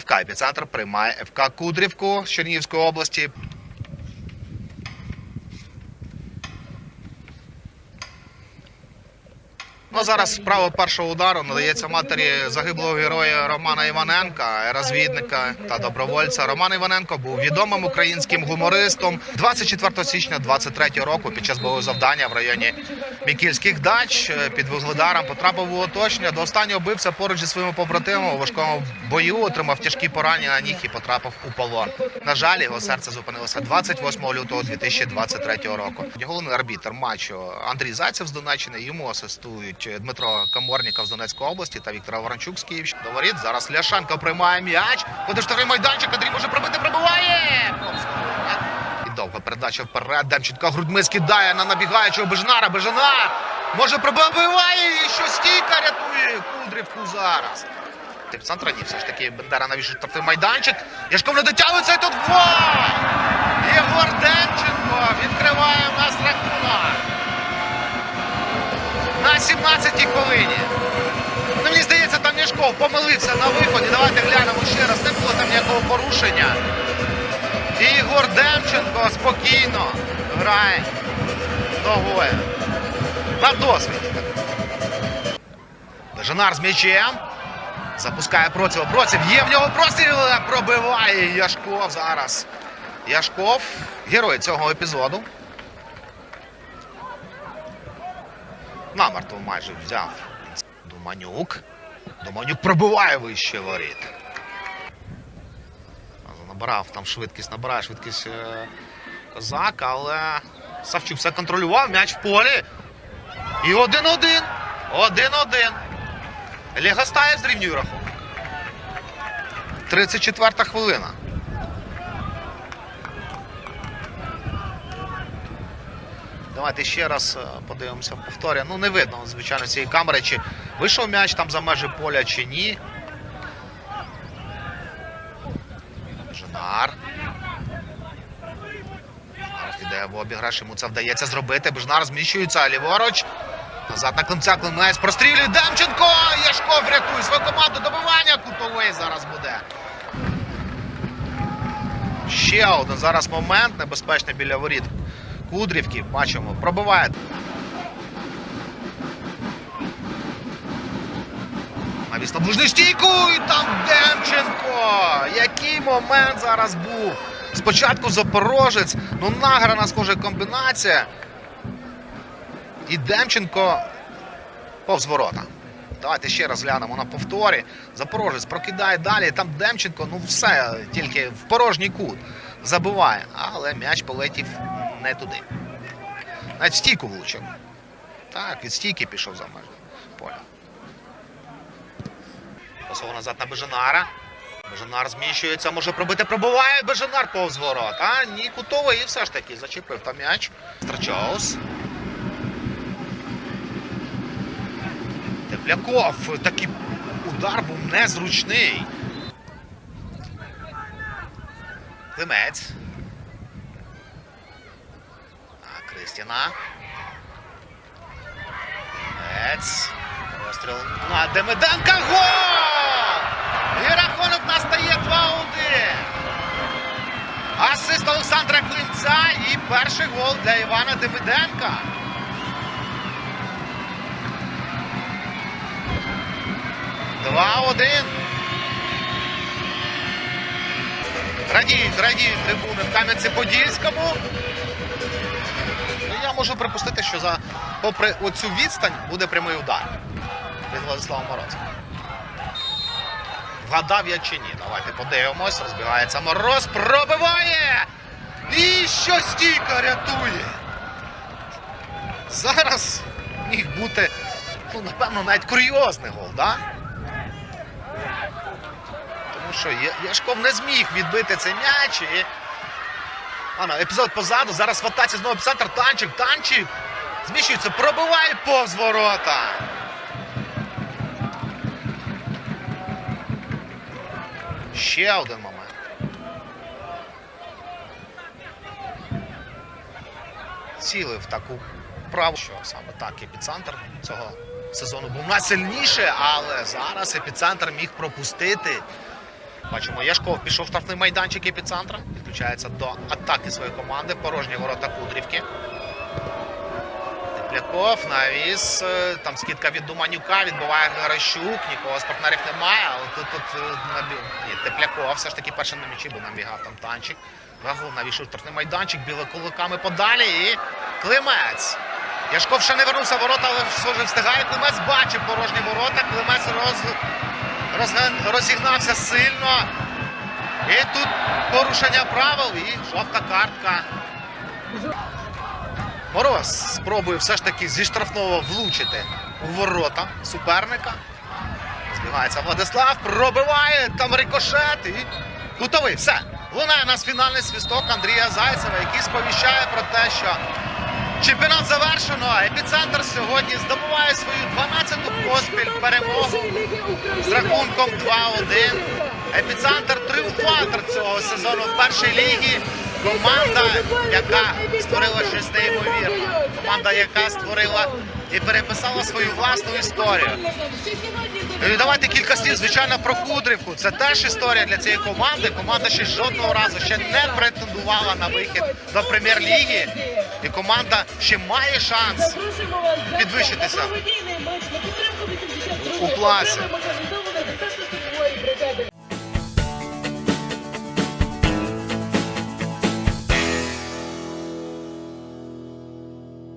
ФК «Епіцентр» приймає ФК Кудрівку з Чернігівської області. Ну, зараз право першого удару надається матері загиблого героя Романа Іваненка, розвідника та добровольця. Роман Іваненко був відомим українським гумористом. 24 січня 23 року під час бойового завдання в районі Мікільських дач під вугледаром потрапив у оточення. До останнього бився поруч зі своїми побратимами у важкому бою. Отримав тяжкі поранення на ніг і потрапив у полон. На жаль, його серце зупинилося 28 лютого 2023 року. Головний арбітр матчу Андрій Зайцев з Донеччини. Йому асистують Дмитро Каморніков з Донецької області та Віктор Ворончук з Київщини. До зараз Ляшенко приймає м'яч. Подиштовий майданчик, Андрій може пробити, пробиває. І довга передача вперед. Демченко грудьми скидає на набігаючого Бежнара. Бежнар може пробиває і що стійка рятує Кудрівку зараз. Центра ні, все ж таки Бендера навіщо штрафний майданчик. Яшков не дотягується і тут гол! Єгор Демченко відкриває у нас рахунок. На 17-й хвилині. Ну, мені здається, там Яшков помилився на виході. Давайте глянемо ще раз. Не було там ніякого порушення. І Ігор Демченко спокійно грає ногою. На досвіді. Бежанар з м'ячем. Запускає Процєва. Процєв є в нього простріл. Пробиває Яшков зараз. Яшков, герой цього епізоду. Намертво майже взяв Думанюк. Думанюк пробиває вище воріт. Набирав там швидкість, набирає швидкість е, козак, але Савчук все контролював, м'яч в полі. І один-один. Один-один. Легостаєв зрівнює рахунок. 34 хвилина. Давайте ще раз е, подивимося в повторі. Ну, не видно, звичайно, цієї камери, чи вийшов м'яч там за межі поля, чи ні. Бежнар. Бежнар іде в обіграш, йому це вдається зробити. Бежнар зміщується ліворуч. Назад на клинця Клинець прострілює Демченко! Яшков рятує свою команду. Добивання кутовий зараз буде. Ще один зараз момент небезпечний біля воріт Кудрівки. Бачимо, пробиває. Навіс на стійку і там Демченко. Який момент зараз був? Спочатку Запорожець, ну награна схожа комбінація. І Демченко повз ворота. Давайте ще раз глянемо на повторі. Запорожець прокидає далі. Там Демченко, ну все, тільки в порожній кут забиває. Але м'яч полетів не туди. Навіть стійку влучив. Так, від стійки пішов за межі поля. Посов назад на Бежанара. Бежанар зміщується, може пробити, пробиває Бежанар повз ворот. А ні, кутовий і все ж таки зачепив там м'яч. Страчоус. Тепляков. Такий удар був незручний. Климець. А, Кристіна. Климець. Розстріл на Демиденка. Гол! І рахунок настає 2-1. Асист Олександра Клинця і перший гол для Івана Демиденка. Два-один. Радіють, радіють трибуни в Кам'янці-Подільському. Можу припустити, що за попри оцю відстань буде прямий удар від Владислава Мороза. Вгадав я чи ні? Давайте подивимось. Розбігається Мороз, пробиває! І що стійка рятує! Зараз міг бути, ну, напевно, навіть курйозний гол. Да? Тому що Яшков не зміг відбити цей м'яч. І... А, ну, епізод позаду. Зараз в знову епіцентр. Танчик, танчик. Зміщується, пробиває повз ворота. Ще один момент. Цілив таку праву, що саме так епіцентр цього сезону був найсильніше, але зараз епіцентр міг пропустити Бачимо, Яшков пішов в штрафний майданчик епіцентра. Підключається до атаки своєї команди. Порожні ворота Кудрівки. Тепляков навіс. е, Там скидка від Думанюка, відбиває Грищук. Нікого з партнерів немає, але тут, тут е. Ні, Тепляков все ж таки перший на м'ячі, бо набігав там танчик. Вагул навішив штрафний майданчик, біле кулаками подалі і Климець. Яшков ще не вернувся ворота, але все ж встигає. Климець бачив порожні ворота. Климець роз... розігнався сильно. І тут порушення правил і жовта картка. Мороз спробує все ж таки зі штрафного влучити у ворота суперника. Збігається Владислав, пробиває там рикошет і кутовий. Все. Лунає у нас фінальний свісток Андрія Зайцева, який сповіщає про те, що чемпіонат завершено. Епіцентр сьогодні здобуває свою 12-ту поспіль перемогу з рахунком 2-1. Епіцентр тріумфатор цього сезону в першій лігі. Команда, яка створила щось. Команда, яка створила і переписала свою власну історію. І давайте кілька слів, звичайно, про Кудрівку. Це теж історія для цієї команди. Команда ще жодного разу ще не претендувала на вихід до прем'єр-ліги. І команда ще має шанс підвищитися у класі.